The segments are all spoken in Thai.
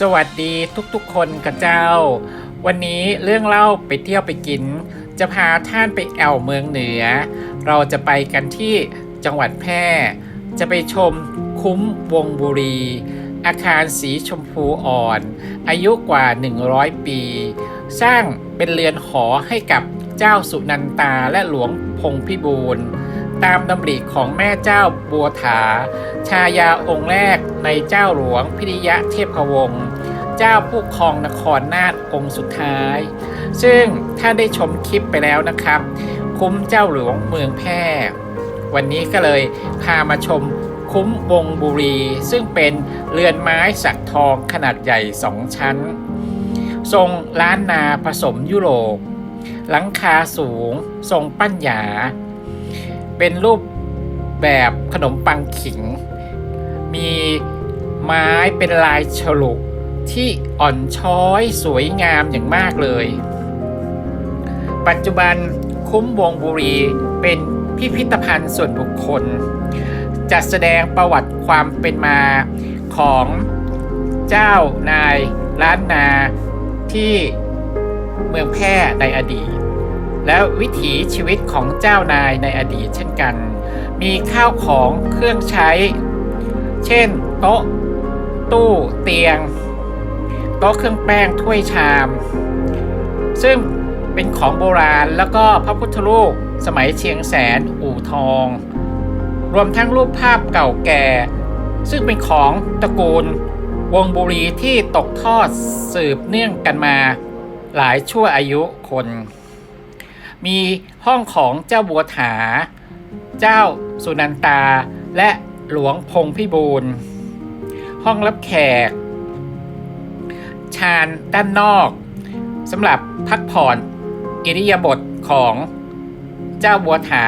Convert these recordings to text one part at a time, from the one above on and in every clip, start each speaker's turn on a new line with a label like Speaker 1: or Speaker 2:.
Speaker 1: สวัสดีทุกๆคนกับเจ้า วันนี้เรื่องเล่าไปเที่ยวไปกิน จะพาท่านไปแอวเมืองเหนือ เราจะไปกันที่จังหวัดแพร่ จะไปชมคุ้มวงบุรี อาคารสีชมพูอ่อน อายุกว่า 100 ปี สร้างเป็นเรือนหอให้กับเจ้าสุนันตาและหลวงพงพิบูลตามดำริของแม่เจ้าบัวถา ชายาองค์แรกในเจ้าหลวงพิริยะเทพวงศ์เจ้าผู้ครองนครนาถองค์สุดท้าย ซึ่งถ้าได้ชมคลิปไปแล้วนะครับ คุ้มเจ้าหลวงเมืองแพร่วันนี้ก็เลยพามาชมคุ้มวงบุรี ซึ่งเป็นเรือนไม้สักทองขนาดใหญ่สองชั้น ทรงล้านนาผสมยุโรป หลังคาสูง ทรงปั้นหยา เป็นรูปแบบขนมปังขิง มีไม้เป็นลายฉลุที่อ่อนช้อยสวยงามอย่างมากเลย ปัจจุบันคุ้มวงบุรีเป็นพิพิธภัณฑ์ส่วนบุคคล จัดแสดงประวัติความเป็นมาของเจ้านายล้านนาที่เมืองแพร่ในอดีต แล้ววิถีชีวิตของเจ้านายในอดีตเช่นกัน มีข้าวของเครื่องใช้ เช่น โต๊ะ ตู้เตียง โต๊ะเครื่องแป้งถ้วยชาม ซึ่งเป็นของโบราณแล้วก็พระพุทธรูปสมัยเชียงแสนอู่ทอง รวมทั้งรูปภาพเก่าแก่ ซึ่งเป็นของตระกูลวงบุรีที่ตกทอดสืบเนื่องกันมา หลายชั่วอายุคน มีห้องของเจ้าบัวถา เจ้าสุนันตาและ หลวงพงพิบูลห้องรับแขก ชานด้านนอกสำหรับพักผ่อนอิริยาบถของเจ้าบัวถา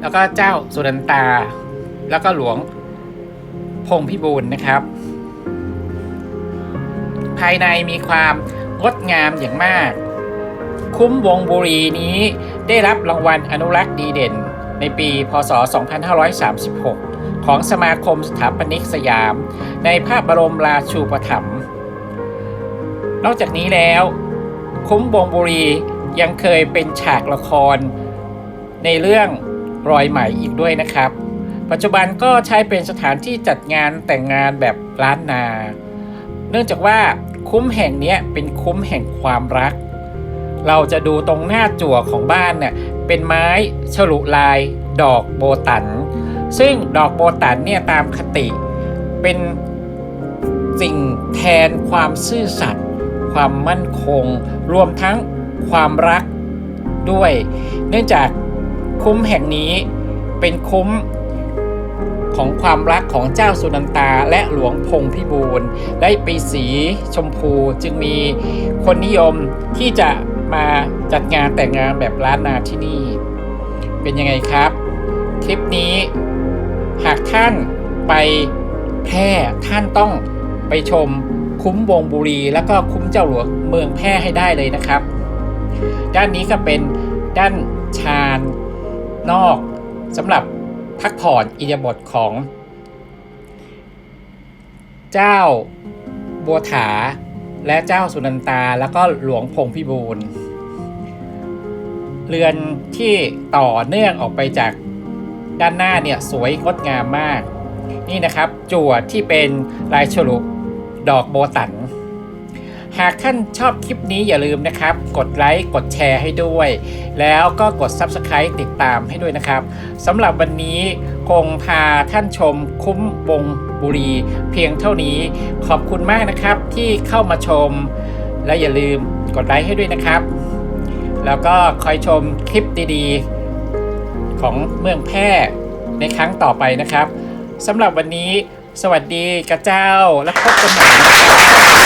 Speaker 1: แล้วก็เจ้าสุนันตา แล้วก็หลวงพงพิบูลนะครับ ภายในมีความงดงามอย่างมาก คุ้มวงบุรีนี้ได้รับรางวัลอนุรักษ์ดีเด่นในปี พศ 2536 ของสมาคมสถาปนิกสยาม ในพระบรมราชูปถัมภ์นอกจากนี้แล้ว คุ้มวงบุรียังเคยเป็นฉากละคร ในเรื่องรอยไหมอีกด้วยนะครับ ปัจจุบันก็ใช้เป็นสถานที่จัดงานแต่งงานแบบล้านนา เนื่องจากว่าคุ้มแห่งนี้เป็นคุ้มแห่งความรัก เราจะดูตรงหน้าจั่วของบ้านเนี่ยเป็นไม้ฉลุลายดอกโบตัน ซึ่งดอกโบตันเนี่ยตามคติเป็นสิ่งแทนความซื่อสัตย์ความมั่นคง รวมทั้งความรักด้วย เนื่องจากคุ้มแห่งนี้เป็นคุ้มของความรักของเจ้าสุนันตาและหลวงพงพิบูลได้ปีสีชมพูจึงมีคนนิยมที่จะมาจัดงานแต่งงานแบบล้านนาที่นี่ เป็นยังไงครับ คลิปนี้ หากท่านไปแพร่ท่านต้องไปชมคุ้มวงบุรี แล้วก็คุ้มเจ้าหลวงเมืองแพร่ให้ได้เลยนะครับ ด้านนี้ก็เป็นด้านชานนอกสำหรับพักผ่อนอิยาบถของ เจ้าบัวถาและเจ้าสุนันตาแล้วก็หลวงพงพิบูลเรือนที่ต่อเนื่องออกไปจาก ด้านหน้าเนี่ยสวยงดงามมาก นี่นะครับจั่วที่เป็นลายฉลุดอกโบตัน หากท่านชอบคลิปนี้อย่าลืมนะครับ กดไลค์กดแชร์ให้ด้วย แล้วก็กด Subscribe ติดตามให้ด้วยนะครับสำหรับวันนี้คงพาท่านชมคุ้มวงบุรีเพียงเท่านี้ขอบคุณมากนะครับที่เข้ามาชม และอย่าลืมกดไลค์ให้ด้วยนะครับ แล้วก็คอยชมคลิปดีๆ ของเมืองแพร่ในครั้งต่อไปนะครับสำหรับวันนี้สวัสดีกระเจ้าและพบกันใหม่